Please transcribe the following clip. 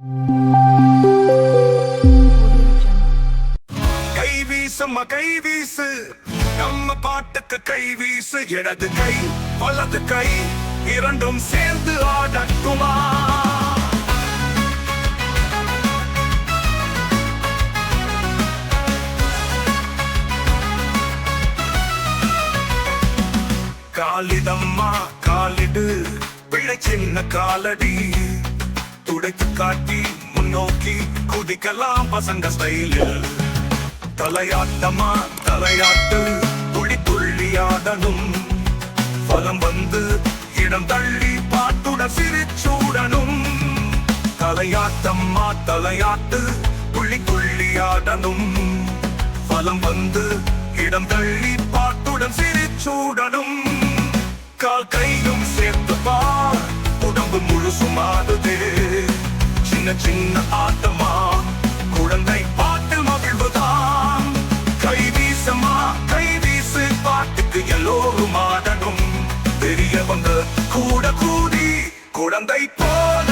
கை வீசுமா கை வீசு. நம்ம பாட்டுக்கு கை வீசு. இடது கை வலது கை இரண்டும் சேர்ந்து ஆடட்டுமா? காலிதம்மா காலிடு. பிழை சின்ன காலடி. துடைத்து காட்டி முன்னோக்கி குதிக்கலாம் பசங்க ஸ்டைலில் தலையாட்டமா தலையாட்டு துளி துள்ளியாடனும் பலம் வந்து இடம் தள்ளி பாட்டுட சிரிச்சூடனும் தலையாட்டம்மா தலையாட்டு துள்ளி துள்ளியாடனும் பலம் வந்து இடம் தள்ளி பாட்டுடன் சிரிச்சூடனும் கால் கையும் சேர்த்து பார் உடம்பு முழுசுமானது சின்ன சின்ன ஆட்டமா? குழந்தை பாட்டு மகிழ்வுதான். கை வீசமா கை வீசு பாட்டுக்கு எல்லோரும் ஆடணும். பெரியவங்க கூட கூடி குழந்தை போல